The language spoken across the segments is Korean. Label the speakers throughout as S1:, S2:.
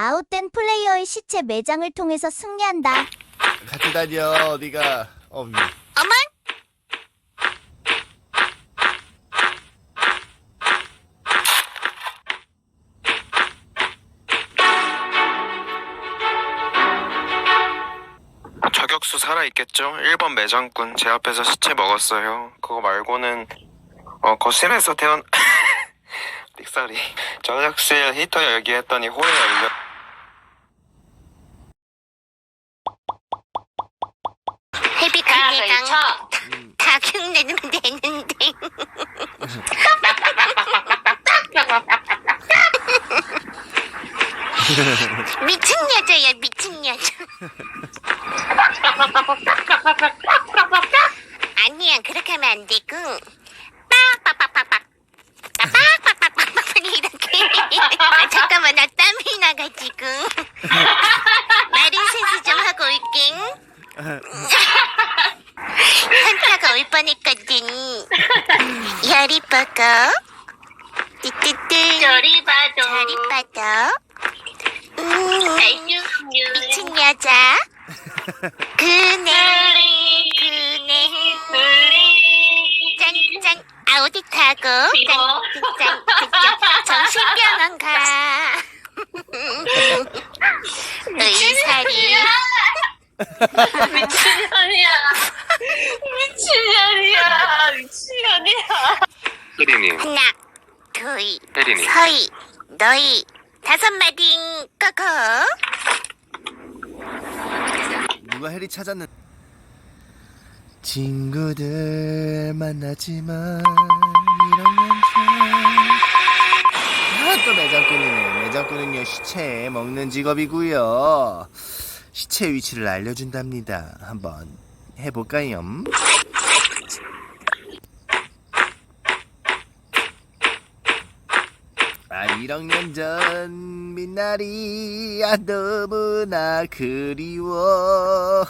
S1: 아웃된 플레이어의 시체 매장을 통해서 승리한다.
S2: 같이 다녀 어디가 어, 음.
S1: 어머!
S3: 저격수 살아있겠죠? 1번 매장꾼 제 앞에서 시체 먹었어요. 그거 말고는 어 거실에서 태어난 삑사리 저격실 히터 열기 했더니 호에 열려
S4: 다 흉내는 되는데 미친 여자야 미친 여자. 아니야 그렇게 하면 안 되고. 빡빡빡빡빡 빡빡빡빡빡 이렇게 아, 잠깐만 나 땀이 나가지고 마린 세수 좀 하고 올게 현타가 올 뻔했거든. 열이 뻗어. 띠띠띠.
S5: 저리 봐줘.
S4: 저리 뻗어. 미친 여자. 그네, 그네.
S5: 우리.
S4: 짠짠. 아, 어디 타고?
S5: 싫어.
S4: 짠, 짠, 정신병원 가. 의사리.
S5: 미친년이야.
S3: 혜리님
S4: 하나, 둘,
S3: 혜리님
S4: 서희, 너희, 다섯 마디 꺼고.
S2: 누가 해리 찾았는? 친구들 만났지만 1학년 아또 매장꾼이네. 매장꾼은요 시체 먹는 직업이고요. 시체 위치를 알려준답니다. 한번 해볼까요? 아 1학년 전 민날이 아 너무나 그리워.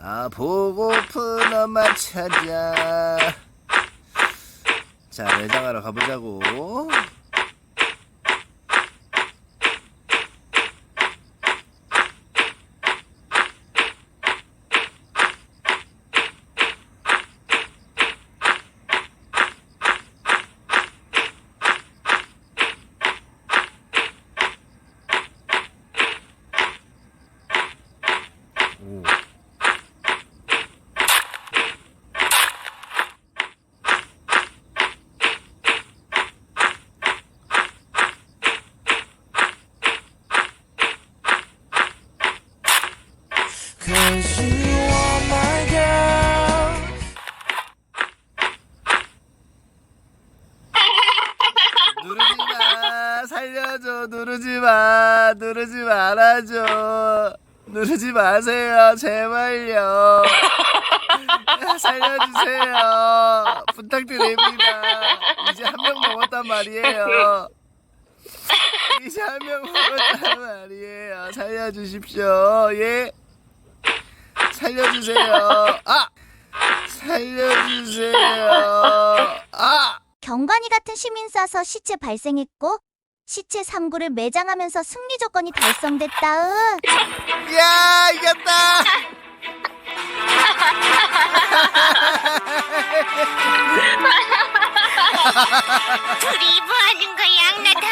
S2: 아 보고픈 엄마 찾아. 자 매장하러 가보자고 오. 누르지 마, 살려줘, 누르지 마, 누르지 말아줘, 누르지 마세요, 제발요. 살려주세요. 부탁드립니다. 이제 한 명 먹었단 말이에요. 이제 한 명 먹었단 말이에요. 살려주십시오. 예. 살려주세요. 아! 살려주세요. 아!
S1: 경관이 같은 시민 쏴서 시체 발생했고 시체 3구를 매장하면서 승리 조건이 달성됐다. 으.
S2: 야, 이겼다!
S4: 둘이 뭐 하는 거야? 나다 봤죠?